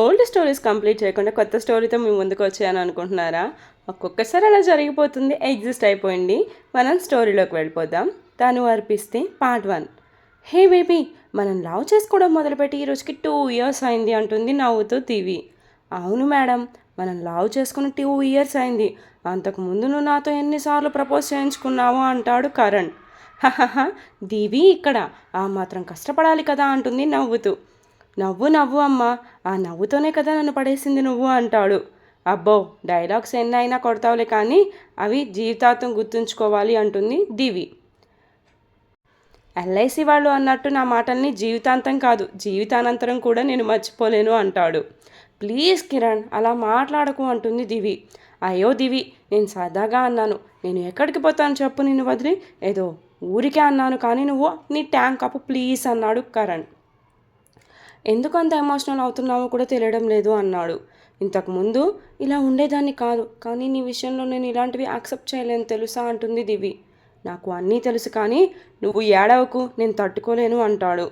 Old stories complete చేయకుండా కొత్త స్టోరీతో మీ ముందుకు వచ్చాను అనుకుంటున్నారా? ఒక్కొక్కసారి అలా జరిగిపోతుంది. ఎగ్జిస్ట్ అయిపోయింది. మనం స్టోరీలోకి వెళ్ళిపోదాం. తను అర్పిస్తే పార్ట్ వన్. హే బేబీ మనం లవ్ చేసుకోవడం మొదలుపెట్టి ఈరోజుకి టూ ఇయర్స్ అయింది అంటుంది నవ్వుతూ టీవీ అవును మేడం మనం లవ్ చేసుకుని టూ ఇయర్స్ అయింది. అంతకుముందు నువ్వు నాతో ఎన్నిసార్లు ప్రపోజ్ చేయించుకున్నావో అంటాడు కరణ్. దివి దీవి ఇక్కడ. ఆ మాత్రం కష్టపడాలి కదా అంటుంది నవ్వుతూ. నవ్వు నవ్వు అమ్మా. ఆ నవ్వుతోనే కదా నన్ను పడేసింది నువ్వు అంటాడు. అబ్బో డైలాగ్స్ ఎన్ని అయినా కొడతావులే కానీ అవి జీవితాంతం గుర్తుంచుకోవాలి అంటుంది దివి. ఎల్ఐసి వాళ్ళు అన్నట్టు నా మాటల్ని జీవితాంతం కాదు జీవితానంతరం కూడా నేను మర్చిపోలేను అంటాడు. ప్లీజ్ కిరణ్ అలా మాట్లాడకు అంటుంది దివి. అయ్యో దివి నేను సరదాగా అన్నాను. నేను ఎక్కడికి పోతాను చెప్పు నిన్ను వదిలి? ఏదో ఊరికే అన్నాను కానీ నువ్వు నీ ట్యాంక్ అప్పు ప్లీజ్ అన్నాడు కరణ్. ఎందుకు అంత ఎమోషనల్ అవుతున్నావో కూడా తెలియడం లేదు అన్నాడు. ఇంతకుముందు ఇలా ఉండేదాన్ని కాదు కానీ నీ విషయంలో నేను ఇలాంటివి యాక్సెప్ట్ చేయలేను తెలుసా అంటుంది దివి. నాకు అన్నీ తెలుసు కానీ నువ్వు ఏడవకు నేను తట్టుకోలేను అంటాడు.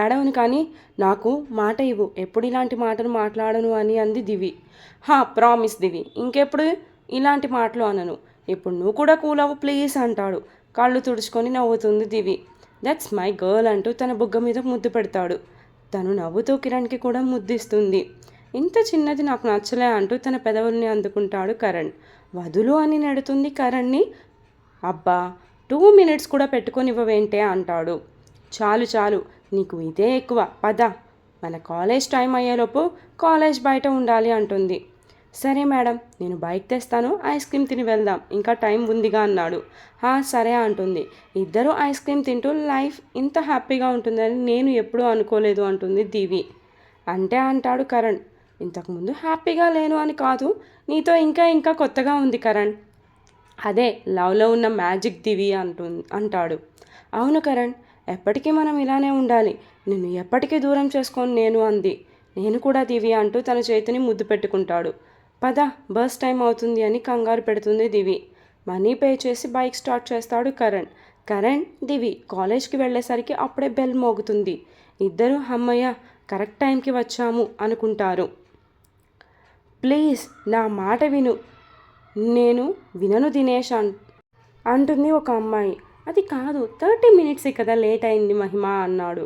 ఏడవను కానీ నాకు మాట ఇవ్వు ఎప్పుడు ఇలాంటి మాటలు మాట్లాడను అని అంది దివి. హా ప్రామిస్ దివి ఇంకెప్పుడు ఇలాంటి మాటలు అనను. ఇప్పుడు నువ్వు కూడా కూల్ అవ్వు ప్లీజ్ అంటాడు. కళ్ళు తుడుచుకొని నవ్వుతుంది దివి. దట్స్ మై గర్ల్ అంటూ తన బుగ్గ మీద ముద్దు పెడతాడు. తను నవ్వుతూ కిరణ్కి కూడా ముద్దిస్తుంది. ఇంత చిన్నది నాకు నచ్చలే అంటూ తన పెదవుల్ని అందుకుంటాడు కరణ్. వదులు అని నెడుతుంది కరణ్ని. అబ్బా టూ మినిట్స్ కూడా పెట్టుకొనివ్వవేంటే అంటాడు. చాలు చాలు నీకు ఇదే ఎక్కువ పద మన కాలేజ్ టైం అయ్యేలోపు కాలేజ్ బయట ఉండాలి అంటుంది. సరే మేడం నేను బైక్ తెస్తాను ఐస్ క్రీమ్ తిని వెళ్దాం. ఇంకా టైం ఉందిగా అన్నాడు. "హా, సరే అంటుంది. ఇద్దరూ ఐస్ క్రీమ్ తింటూ లైఫ్ ఇంత హ్యాపీగా ఉంటుందని నేను ఎప్పుడూ అనుకోలేదు అంటుంది దివి. అంటే అంటాడు కరణ్. ఇంతకుముందు హ్యాపీగా లేను అని కాదు నీతో ఇంకా ఇంకా కొత్తగా ఉంది కరణ్. అదే లవ్లో ఉన్న మ్యాజిక్ దివి అంటు అంటాడు. అవును కరణ్ ఎప్పటికీ మనం ఇలానే ఉండాలి. నిన్ను ఎప్పటికీ దూరం చేసుకొని నేను అంది. నేను కూడా దివి అంటూ తన చేతిని ముద్దు పెట్టుకుంటాడు. పద బస్ టైం అవుతుంది అని కంగారు పెడుతుంది దివి. మనీ పే చేసి బైక్ స్టార్ట్ చేస్తాడు కరణ్. కరణ్ దివి కాలేజ్కి వెళ్ళేసరికి అప్పుడే బెల్ మోగుతుంది. ఇద్దరు అమ్మయ్య కరెక్ట్ టైంకి వచ్చాము అనుకుంటారు. ప్లీజ్ నా మాట విను. నేను వినను దినేష్ అన్ అంటుంది ఒక అమ్మాయి. అది కాదు థర్టీ మినిట్సే కదా లేట్ అయింది మహిమ అన్నాడు.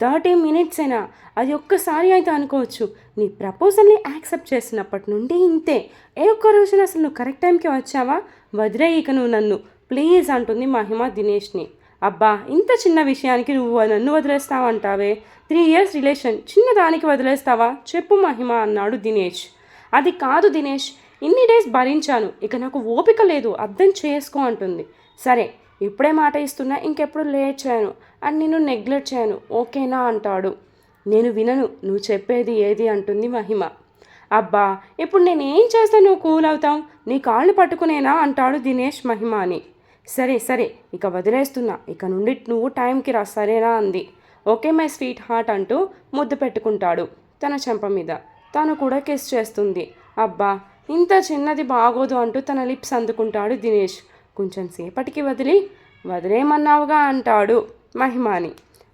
థర్టీ మినిట్స్ అయినా అది ఒక్కసారి అయితే అనుకోవచ్చు. నీ ప్రపోజల్ని యాక్సెప్ట్ చేసినప్పటి నుండి ఇంతే. ఏ ఒక్క రోజున అసలు నువ్వు కరెక్ట్ టైంకి వచ్చావా? వదిలే ఇక నువ్వు నన్ను. ప్లీజ్ అంటుంది మహిమ దినేష్ని. అబ్బా ఇంత చిన్న విషయానికి నువ్వు నన్ను వదిలేస్తావంటావే త్రీ ఇయర్స్ రిలేషన్ చిన్నదానికి వదిలేస్తావా? చెప్పు మహిమ అన్నాడు దినేష్. అది కాదు దినేష్ ఇన్ని డేస్ భరించాను. ఇక నాకు ఓపిక లేదు అర్థం చేసుకో అంటుంది. సరే ఇప్పుడే మాట ఇస్తున్నా ఇంకెప్పుడు లేట్ చేయను అండ్ నేను నెగ్లెక్ట్ చేయను. ఓకేనా? అంటాడు. నేను వినను నువ్వు చెప్పేది ఏది? అంటుంది మహిమ. అబ్బా ఇప్పుడు నేనేం చేస్తా నువ్వు కూల్ అవుతావు? నీ కాళ్ళు పట్టుకునేనా? అంటాడు దినేష్ మహిమ అని సరే సరే ఇక వదిలేస్తున్నా. ఇక నుండి నువ్వు టైంకి రా సరేనా? అంది. ఓకే మై స్వీట్ హార్ట్ అంటూ ముద్దు పెట్టుకుంటాడు తన చెంప మీద. తను కూడా కిస్ చేస్తుంది. అబ్బా ఇంత చిన్నది బాగోదు అంటూ తన లిప్స్ అందుకుంటాడు దినేష్. కొంచెం సేపటికి వదిలి వదిలేయమన్నావుగా అంటాడు మహిమాని.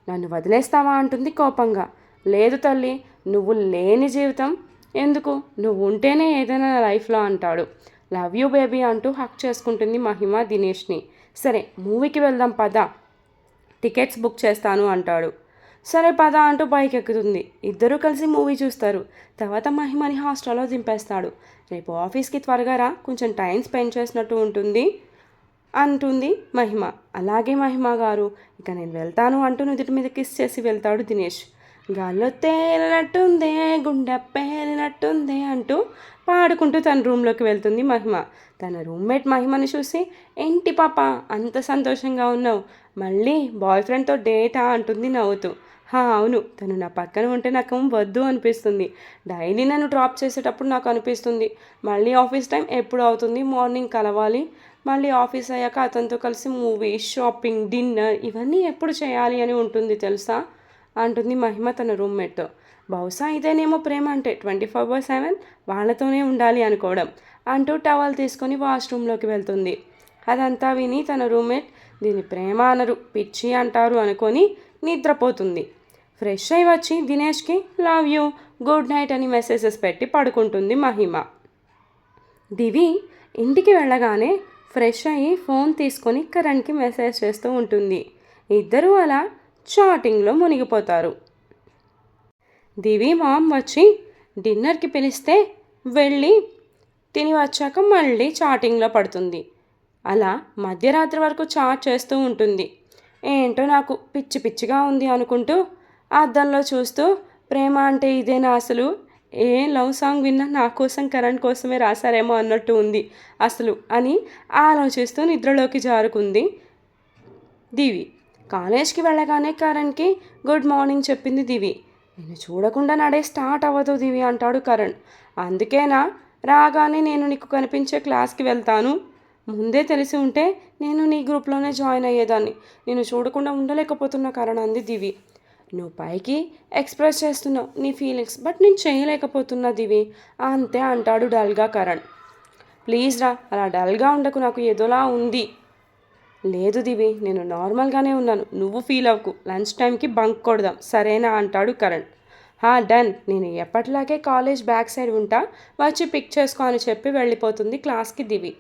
నన్ను వదిలేస్తావా అంటుంది కోపంగా. లేదు తల్లి నువ్వు లేని జీవితం. ఎందుకు? నువ్వు ఉంటేనే ఏదైనా నా లైఫ్లో అంటాడు. లవ్ యూ బేబీ అంటూ హక్ చేసుకుంటుంది మహిమ దినేష్ని. సరే మూవీకి వెళ్దాం పద. టికెట్స్ బుక్ చేస్తాను అంటాడు. సరే పద అంటూ బైక్ ఎక్కుతుంది ఇద్దరూ కలిసి మూవీ చూస్తారు. తర్వాత మహిమని హాస్టల్లో దింపేస్తాడు. రేపు ఆఫీస్కి త్వరగా రా. కొంచెం టైం స్పెండ్ చేసినట్టు ఉంటుంది. అంటుంది మహిమ. అలాగే మహిమ గారు ఇక నేను వెళ్తాను అంటూ నుదుటి మీద కిస్ చేసి వెళ్తాడు దినేష్. గాల్లో తేలినట్టుందే గుండె పేలినట్టుందే అంటూ పాడుకుంటూ తన రూమ్లోకి వెళ్తుంది మహిమ. తన రూమ్మేట్ మహిమని చూసి ఏంటి పాప అంత సంతోషంగా ఉన్నావు? మళ్ళీ బాయ్ ఫ్రెండ్తో డేటా అంటుంది నవ్వుతూ. హా అవును తను నా పక్కన ఉంటే నాకు వద్దు అనిపిస్తుంది. డైలీ నన్ను డ్రాప్ చేసేటప్పుడు నాకు అనిపిస్తుంది. మళ్ళీ ఆఫీస్ టైం ఎప్పుడు అవుతుంది? మార్నింగ్ కలవాలి. మళ్ళీ ఆఫీస్ అయ్యాక అతనితో కలిసి మూవీ షాపింగ్ డిన్నర్ ఇవన్నీ ఎప్పుడు చేయాలి అని ఉంటుంది తెలుసా? అంటుంది మహిమ తన రూమ్మేట్తో. బహుశా ఇదేనేమో ప్రేమ అంటే ట్వంటీ ఫోర్ బై సెవెన్ వాళ్ళతోనే ఉండాలి అనుకోవడం అంటూ టవల్ తీసుకొని వాష్రూమ్లోకి వెళ్తుంది. అదంతా విని తన రూమ్మేట్ దీని ప్రేమ అనరు పిచ్చి అంటారు అనుకొని నిద్రపోతుంది. ఫ్రెష్ అయి వచ్చి దినేష్కి లవ్ యూ గుడ్ నైట్ అని మెసేజెస్ పెట్టి పడుకుంటుంది మహిమ. దివి ఇంటికి వెళ్ళగానే ఫ్రెష్ అయ్యి ఫోన్ తీసుకొని కరణ్కి మెసేజ్ చేస్తూ ఉంటుంది. ఇద్దరూ అలా చాటింగ్లో మునిగిపోతారు. దివి మామ్ వచ్చి డిన్నర్కి పిలిస్తే వెళ్ళి తిని వచ్చాక మళ్ళీ చాటింగ్లో పడుతుంది. అలా మధ్యరాత్రి వరకు చాట్ చేస్తూ ఉంటుంది. ఏంటో నాకు పిచ్చి పిచ్చిగా ఉంది అనుకుంటూ అద్దంలో చూస్తూ ప్రేమ అంటే ఇదేనా అసలు? ఏ లవ్ సాంగ్ విన్నా నా కోసం కరణ్ కోసమే రాశారేమో అన్నట్టు ఉంది అసలు అని ఆలోచిస్తూ నిద్రలోకి జారుకుంది దివి. కాలేజ్కి వెళ్ళగానే కరణ్కి గుడ్ మార్నింగ్ చెప్పింది దివి. నేను చూడకుండా నడే స్టార్ట్ అవ్వదు దివి అంటాడు కరణ్. అందుకేనా? రాగానే నేను నీకు కనిపించే క్లాస్కి వెళ్తాను. ముందే తెలిసి ఉంటే నేను నీ గ్రూప్లోనే జాయిన్ అయ్యేదాన్ని. నేను చూడకుండా ఉండలేకపోతున్న కరణ్ అంది దివి. నువ్వు పైకి ఎక్స్ప్రెస్ చేస్తున్నావు నీ ఫీలింగ్స్ బట్ నేను చేయలేకపోతున్నా దివి అంతే అంటాడు డల్గా కరణ్. ప్లీజ్ రా అలా డల్గా ఉండకు నాకు ఏదోలా ఉంది. లేదు దివి నేను నార్మల్గానే ఉన్నాను నువ్వు ఫీల్ అవ్వకు లంచ్ టైంకి బంక్ కొడదాం సరేనా అంటాడు కరణ్. హా డన్ నేను ఎప్పటిలాగే కాలేజ్ బ్యాక్ సైడ్ ఉంటా వచ్చి పిక్ చేసుకో అని చెప్పి వెళ్ళిపోతుంది క్లాస్కి దివి.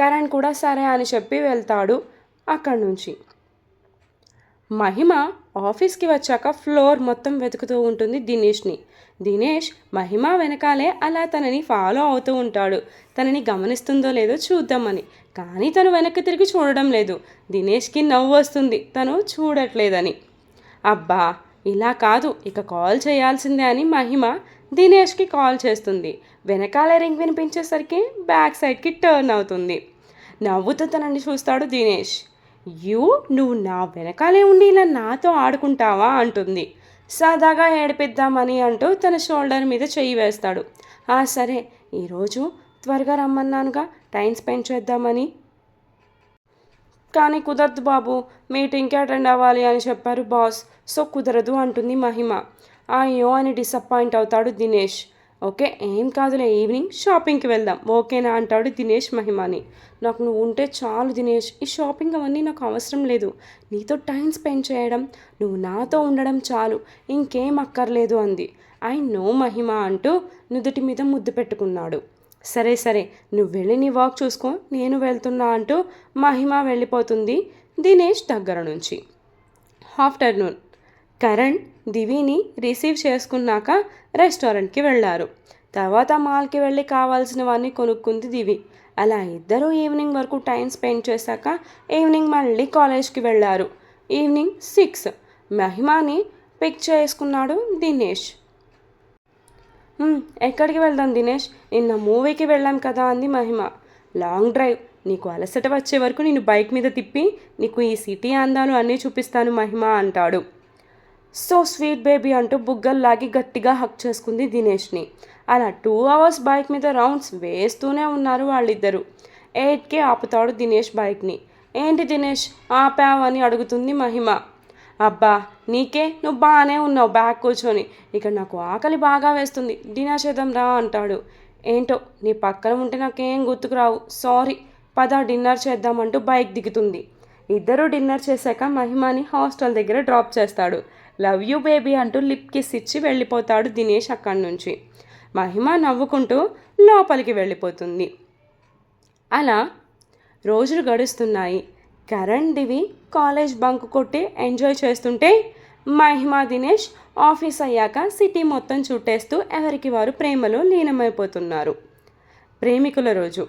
కరణ్ కూడా సరే అని చెప్పి వెళ్తాడు అక్కడి నుంచి. మహిమ ఆఫీస్కి వచ్చాక ఫ్లోర్ మొత్తం వెతుకుతూ ఉంటుంది దినేష్ని. దినేష్ మహిమ వెనకాలే అలా తనని ఫాలో అవుతూ ఉంటాడు. తనని గమనిస్తుందో లేదో చూద్దామని. కానీ తను వెనక్కి తిరిగి చూడడం లేదు. దినేష్కి నవ్వు వస్తుంది. తను చూడట్లేదని. అబ్బా! ఇలా కాదు. ఇక కాల్ చేయాల్సిందే అని మహిమ దినేష్కి కాల్ చేస్తుంది. వెనకాల రింగ్ వినిపించేసరికి బ్యాక్ సైడ్కి టర్న్ అవుతుంది. నవ్వుతూ తనని చూస్తాడు దినేష్. యూ నువ్వు నా వెనకాలే ఉండి ఇలా నాతో ఆడుకుంటావా అంటుంది. సరదాగా ఏడిపిద్దామని అంటూ తన షోల్డర్ మీద చెయ్యి వేస్తాడు. ఆ సరే ఈరోజు త్వరగా రమ్మన్నానుగా టైం స్పెండ్ చేద్దామని. కానీ కుదరదు బాబు మీటింగ్కి అటెండ్ అవ్వాలి అని చెప్పారు బాస్. సో కుదరదు అంటుంది మహిమ. అయ్యో అని డిసప్పాయింట్ అవుతాడు దినేష్. ఓకే? ఏం కాదులే ఈవినింగ్ షాపింగ్కి వెళ్దాం. ఓకేనా? అంటాడు దినేష్ మహిమాని. నాకు నువ్వు ఉంటే చాలు దినేష్. ఈ షాపింగ్ అవన్నీ నాకు అవసరం లేదు. నీతో టైం స్పెండ్ చేయడం నువ్వు నాతో ఉండడం చాలు. ఇంకేం అక్కర్లేదు అంది. ఐ నో మహిమ అంటూ నుదుటి మీద ముద్దు పెట్టుకున్నాడు. సరే సరే నువ్వు వెళ్ళి నీ వర్క్ చూసుకో నేను వెళ్తున్నా అంటూ మహిమ వెళ్ళిపోతుంది దినేష్ దగ్గర నుంచి. ఆఫ్టర్నూన్ కరణ్ దివిని రిసీవ్ చేసుకున్నాక రెస్టారెంట్కి వెళ్ళారు. తర్వాత మాల్కి వెళ్ళి కావాల్సినవన్నీ కొనుక్కుంది దివి. అలా ఇద్దరు ఈవినింగ్ వరకు టైం స్పెండ్ చేశాక ఈవినింగ్ మళ్ళీ కాలేజ్కి వెళ్ళారు. Evening six. మహిమాని పిక్ చేసుకున్నాడు దినేష్. ఎక్కడికి వెళ్దాం దినేష్? నిన్న మూవీకి వెళ్ళాం కదా అంది మహిమ. Long drive. నీకు అలసట వచ్చే వరకు నేను బైక్ మీద తిప్పి నీకు ఈ సిటీ అందాలు అన్నీ చూపిస్తాను మహిమ అంటాడు. సో స్వీట్ బేబీ అంటూ బుగ్గల్లాగి గట్టిగా హక్ చేసుకుంది దినేష్ని. అలా టూ అవర్స్ బైక్ మీద రౌండ్స్ వేస్తూనే ఉన్నారు వాళ్ళిద్దరూ. ఎయిట్కే ఆపుతాడు దినేష్ బైక్ని. ఏంటి దినేష్? ఆపావని అడుగుతుంది మహిమ. అబ్బా నీకే? నువ్వు బాగానే ఉన్నావు బ్యాగ్ కూర్చొని. ఇక నాకు ఆకలి బాగా వేస్తుంది. డిన్నర్ చేద్దాం రా అంటాడు. ఏంటో నీ పక్కన ఉంటే నాకేం గుర్తుకురావు. సారీ పద డిన్నర్ చేద్దామంటూ బైక్ దిగుతుంది. ఇద్దరు డిన్నర్ చేశాక మహిమాని హాస్టల్ దగ్గర డ్రాప్ చేస్తాడు. లవ్ యూ బేబీ అంటూ లిప్ కిస్ ఇచ్చి వెళ్ళిపోతాడు దినేష్ అక్కడి నుంచి. మహిమ నవ్వుకుంటూ లోపలికి వెళ్ళిపోతుంది. అలా రోజులు గడుస్తున్నాయి. కరణ్ దివి కాలేజ్ బంక్ కొట్టి ఎంజాయ్ చేస్తుంటే మహిమా దినేష్ ఆఫీస్ అయ్యాక సిటీ మొత్తం చుట్టేస్తూ ఎవరికి వారు ప్రేమలో లీనమైపోతున్నారు. ప్రేమికుల రోజు.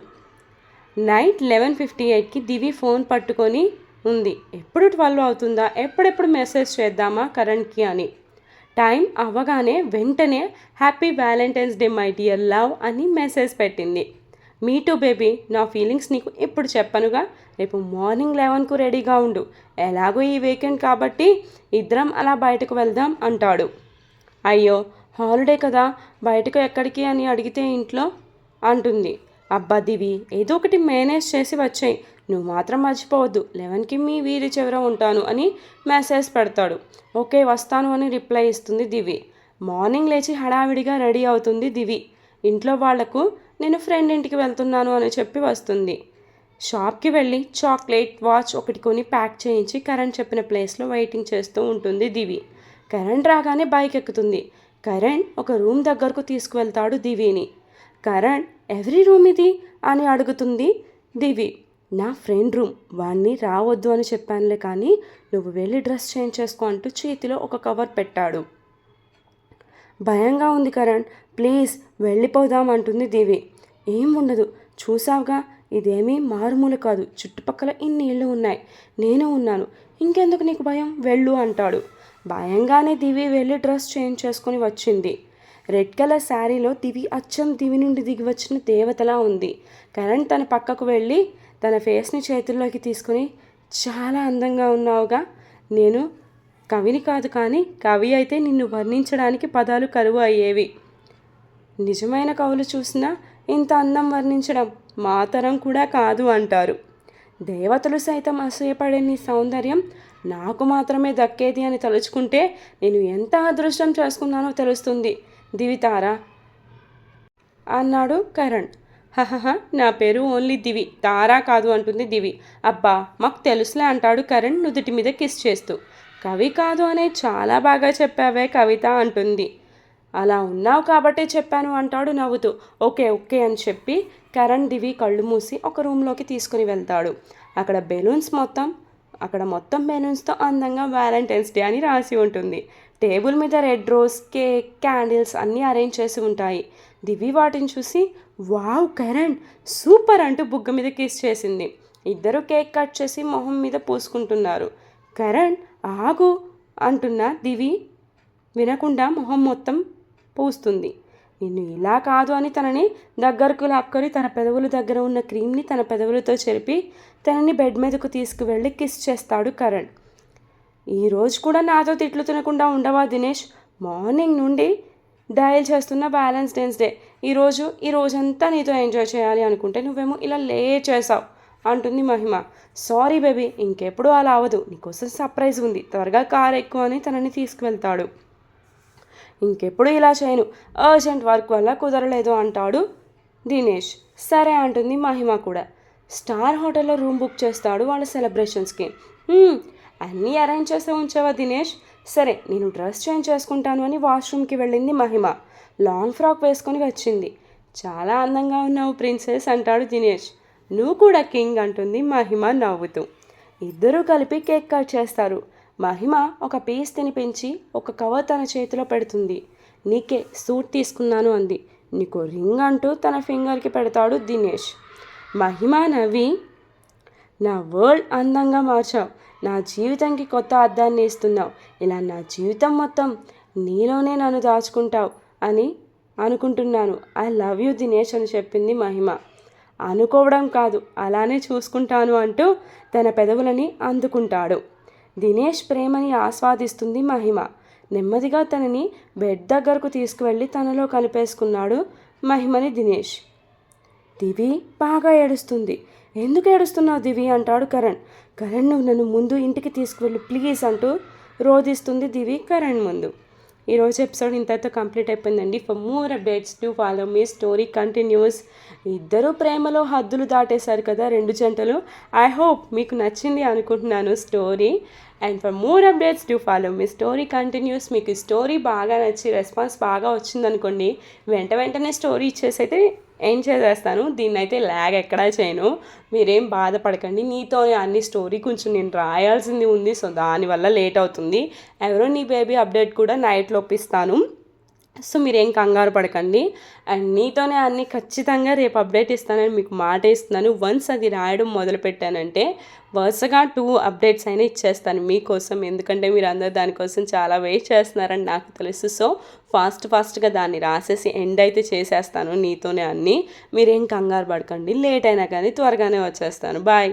నైట్ లెవెన్ ఫిఫ్టీ ఎయిట్కి దివి ఫోన్ పట్టుకొని ఉంది. ఎప్పుడు ట్వెల్వ్ అవుతుందా? ఎప్పుడెప్పుడు మెసేజ్ చేద్దామా కరణ్కి అని. టైం అవ్వగానే వెంటనే happy Valentine's day my dear love అని మెసేజ్ పెట్టింది. మీ టూ బేబీ నా ఫీలింగ్స్ నీకు ఇప్పుడు చెప్పనుగా? రేపు మార్నింగ్ లెవెన్కు రెడీగా ఉండు. ఎలాగో ఈ వీకెండ్ కాబట్టి ఇద్దరం అలా బయటకు వెళ్దాం అంటాడు. అయ్యో హాలిడే కదా బయటకు ఎక్కడికి అని అడిగితే ఇంట్లో? అంటుంది. అబ్బా దివి ఏదో ఒకటి మేనేజ్ చేసి వచ్చాయి. నువ్వు మాత్రం మర్చిపోవద్దు. లెవెన్కి మీ వీరి చివర ఉంటాను అని మెసేజ్ పెడతాడు. ఓకే వస్తాను అని రిప్లై ఇస్తుంది దివి. మార్నింగ్ లేచి హడావిడిగా రెడీ అవుతుంది దివి. ఇంట్లో వాళ్ళకు నేను ఫ్రెండ్ ఇంటికి వెళ్తున్నాను అని చెప్పి వస్తుంది. షాప్కి వెళ్ళి చాక్లెట్ వాచ్ ఒకటి కొని ప్యాక్ చేయించి కరణ్ చెప్పిన ప్లేస్లో వెయిటింగ్ చేస్తూ ఉంటుంది దివి. కరణ్ రాగానే బైక్ ఎక్కుతుంది. కరణ్ ఒక రూమ్ దగ్గరకు తీసుకువెళ్తాడు దివిని. కరణ్ ఎవరి రూమ్ ఇది? అని అడుగుతుంది దివి. నా ఫ్రెండ్ రూమ్ వాణ్ణి రావద్దు అని చెప్పానులే కానీ నువ్వు వెళ్ళి డ్రెస్ చేంజ్ చేసుకో అంటూ చేతిలో ఒక కవర్ పెట్టాడు. భయంగా ఉంది కరణ్. ప్లీజ్ వెళ్ళిపోదాం అంటుంది దివి. ఏం ఉండదు. చూసావుగా ఇదేమీ మారుమూల కాదు. చుట్టుపక్కల ఇన్ని ఇళ్ళు ఉన్నాయి. నేను ఉన్నాను. ఇంకెందుకు నీకు భయం? వెళ్ళు అంటాడు. భయంగానే దివి వెళ్ళి డ్రెస్ చేంజ్ చేసుకొని వచ్చింది. రెడ్ కలర్ శారీలో దివి అచ్చం దివి నుండి దిగి వచ్చిన దేవతలా ఉంది. కరణ్ తన పక్కకు వెళ్ళి తన ఫేస్ని చేతుల్లోకి తీసుకుని చాలా అందంగా ఉన్నావుగా. నేను కవిని కాదు కానీ కవి అయితే నిన్ను వర్ణించడానికి పదాలు కరువు అయ్యేవి. నిజమైన కవులు చూసినా ఇంత అందం వర్ణించడం మాతరం కూడా కాదు అంటారు. దేవతలు సైతం అసూయపడే నీ సౌందర్యం నాకు మాత్రమే దక్కేది అని తలుచుకుంటే నేను ఎంత అదృష్టం చేసుకున్నానో తెలుస్తుంది. దివితారా? అన్నాడు కరణ్. హహహ నా పేరు ఓన్లీ దివి. తారా కాదు అంటుంది దివి. అబ్బా మాకు తెలుసులే అంటాడు కరణ్ నుదుటి మీద కిస్ చేస్తూ. కవి కాదు అనే చాలా బాగా చెప్పావే కవిత అంటుంది. అలా ఉన్నావు కాబట్టే చెప్పాను అంటాడు నవ్వుతూ. ఓకే ఓకే అని చెప్పి కరణ్ దివి కళ్ళు మూసి ఒక రూమ్లోకి తీసుకుని వెళ్తాడు. అక్కడ బెలూన్స్ మొత్తం అక్కడ మొత్తం బెలూన్స్తో అందంగా వ్యాలంటైన్స్ డే అని రాసి ఉంటుంది. టేబుల్ మీద రెడ్ రోజ్ కేక్ క్యాండిల్స్ అన్నీ అరేంజ్ చేసి ఉంటాయి. దివి వాటిని చూసి వావ్ కరణ్! సూపర్! అంటూ బుగ్గ మీద కిస్ చేసింది. ఇద్దరు కేక్ కట్ చేసి మొహం మీద పూసుకుంటున్నారు. కరణ్ ఆగు! అంటున్న దివి వినకుండా మొహం మొత్తం పూస్తుంది. నిన్ను ఇలా కాదు అని తనని దగ్గరకు లాక్కొని తన పెదవుల దగ్గర ఉన్న క్రీమ్ని తన పెదవులతో చెరిపి తనని బెడ్ మీదకు తీసుకువెళ్ళి కిస్ చేస్తాడు కరణ్. ఈరోజు కూడా నాతో తిట్లు తినకుండా ఉండవా దినేష్? మార్నింగ్ నుండి డయల్ చేస్తున్న బ్యాలెన్స్ డెన్స్ డే ఈరోజు ఈ రోజంతా నీతో ఎంజాయ్ చేయాలి అనుకుంటే నువ్వేమో ఇలా లే చేసావు అంటుంది మహిమ. సారీ బేబీ ఇంకెప్పుడు అలా అవ్వదు. నీకోసం సర్ప్రైజ్ ఉంది. త్వరగా కార్ ఎక్కువ అని తనని తీసుకువెళ్తాడు. ఇంకెప్పుడు ఇలా చేయను. అర్జెంట్ వర్క్ వల్ల కుదరలేదు అంటాడు దినేష్. సరే అంటుంది మహిమ కూడా. స్టార్ హోటల్లో రూమ్ బుక్ చేస్తాడు వాళ్ళ సెలబ్రేషన్స్కి అన్నీ అరేంజ్ చేసే ఉంచావా దినేష్? సరే నేను డ్రెస్ చేంజ్ చేసుకుంటాను అని వాష్రూమ్కి వెళ్ళింది మహిమ. లాంగ్ ఫ్రాక్ వేసుకొని వచ్చింది. చాలా అందంగా ఉన్నావు ప్రిన్సెస్ అంటాడు దినేష్. నువ్వు కూడా కింగ్ అంటుంది మహిమ నవ్వుతూ. ఇద్దరూ కలిపి కేక్ కట్ చేస్తారు. మహిమ ఒక పీస్ తినిపించి ఒక కవర్ తన చేతిలో పెడుతుంది. నీకే సూట్ తీసుకున్నాను అంది. నీకు రింగ్ అంటూ తన ఫింగర్కి పెడతాడు దినేష్. మహిమ నవ్వి నా వరల్డ్ అందంగా మార్చావు. నా జీవితానికి కొత్త అర్థాన్ని ఇస్తున్నావు. ఇలా నా జీవితం మొత్తం నీలోనే నన్ను దాచుకుంటావు అని అనుకుంటున్నాను. ఐ లవ్ యూ దినేష్ అని చెప్పింది మహిమ. అనుకోవడం కాదు అలానే చూసుకుంటాను అంటూ తన పెదవులని అందుకుంటాడు. దినేష్ ప్రేమని ఆస్వాదిస్తుంది మహిమ. నెమ్మదిగా తనని బెడ్ దగ్గరకు తీసుకువెళ్ళి తనలో కలిపేసుకున్నాడు మహిమని దినేష్. దివి బాగా ఏడుస్తుంది. ఎందుకు ఏడుస్తున్నావు దివి? అంటాడు కరణ్. కరణ్ నువ్వు నన్ను ముందు ఇంటికి తీసుకువెళ్ళు ప్లీజ్ అంటూ రోధిస్తుంది దివి కరణ్ ముందు. ఈరోజు ఎపిసోడ్ ఇంతతో కంప్లీట్ అయిపోయిందండి. For more updates to follow me story continues ఇద్దరు ప్రేమలో హద్దులు దాటేశారు కదా రెండు జంటలు. ఐ హోప్ మీకు నచ్చింది అనుకుంటున్నాను story and for more updates to follow me story continues మీకు స్టోరీ బాగా నచ్చి రెస్పాన్స్ బాగా వచ్చిందనుకోండి వెంట వెంటనే స్టోరీ ఇచ్చేసి అయితే ఏం చేసేస్తాను? దీన్ని అయితే ల్యాగ్ ఎక్కడా చేయను. మీరేం బాధపడకండి. నీతో అన్ని స్టోరీ కొంచెం నేను రాయాల్సింది ఉంది. సో దానివల్ల లేట్ అవుతుంది. ఎవరో నీ బేబీ అప్డేట్ కూడా నైట్ లోపిస్తాను సో మీరేం కంగారు పడకండి. అండ్ నీతోనే అన్ని ఖచ్చితంగా రేపు అప్డేట్ ఇస్తానని మీకు మాట ఇస్తున్నాను. వన్స్ అది రాయడం మొదలుపెట్టానంటే వరుసగా టూ అప్డేట్స్ అయినా ఇచ్చేస్తాను మీకోసం. ఎందుకంటే మీరు అందరు దానికోసం చాలా వెయిట్ చేస్తున్నారని నాకు తెలుసు. సో ఫాస్ట్ ఫాస్ట్గా దాన్ని రాసేసి ఎండ్ అయితే చేసేస్తాను నీతోనే అన్నీ. మీరేం కంగారు పడకండి. లేట్ అయినా కానీ త్వరగానే వచ్చేస్తాను. బాయ్.